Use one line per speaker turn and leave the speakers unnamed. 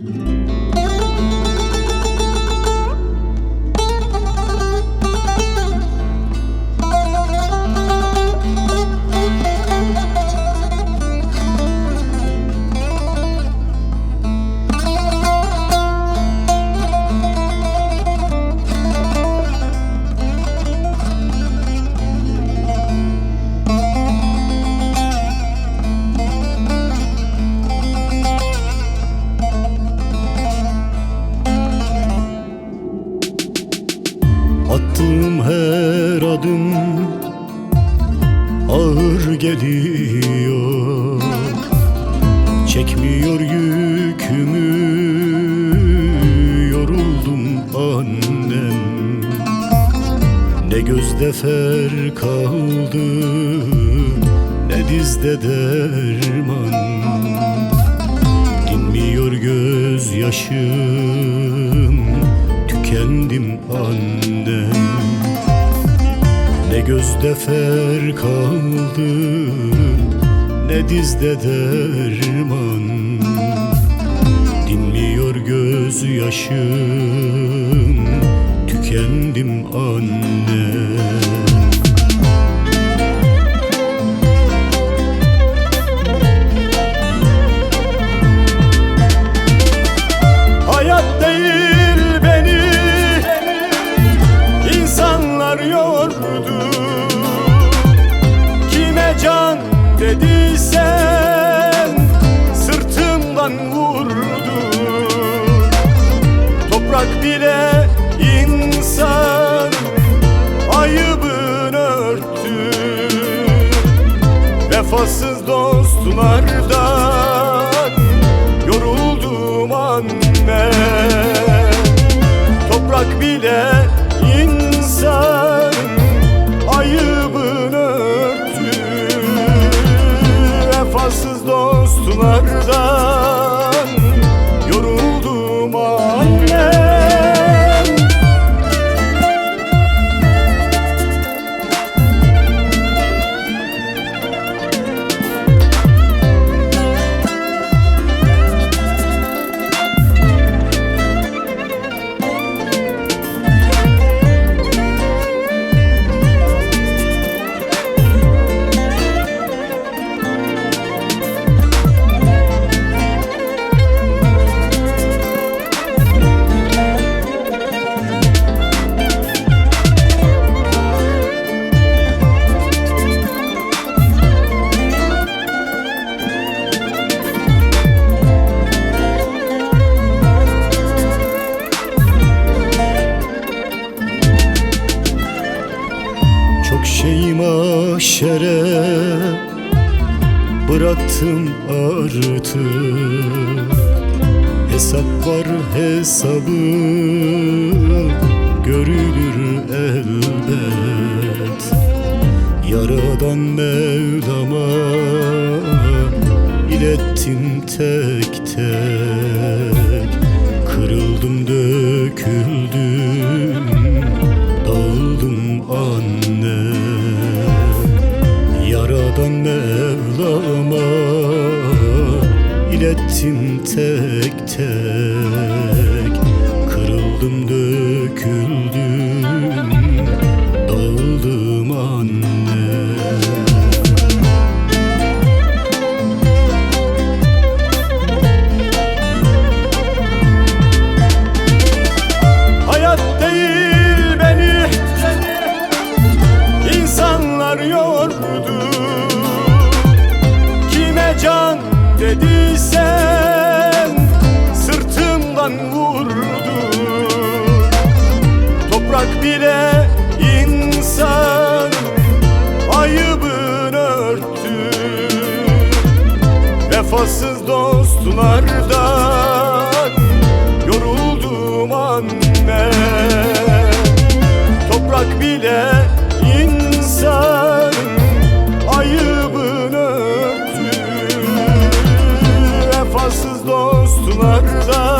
Thank you. Adım ağır geliyor. Çekmiyor yükümü. Yoruldum annem. Ne gözde fer kaldı ne dizde derman. Dinmiyor gözyaşım Tükendim annem. Ne gözde fer kaldı Ne dizde derman. Dinmiyor gözyaşım Tükendim annem Toprak bile insan ayıbını örttü Vefasız dostlardan yoruldum anne. Toprak bile mahşere bıraktım artık Hesap var hesabı görülür elbet. Yaradan Mevlam'a ilettim tek tek. Kırıldım döküldüm ilettim tek tek. Kırıldım döküldüm. Dağıldım anne. Hayat değil beni. İnsanlar yordu Kime can dediysen sırtımdan vurdu. Toprak bile insan ayıbını örttü. Vefasız dostlardan yoruldum anne. Toprak bile insan ayıbını örttü. Vefasız dostlardan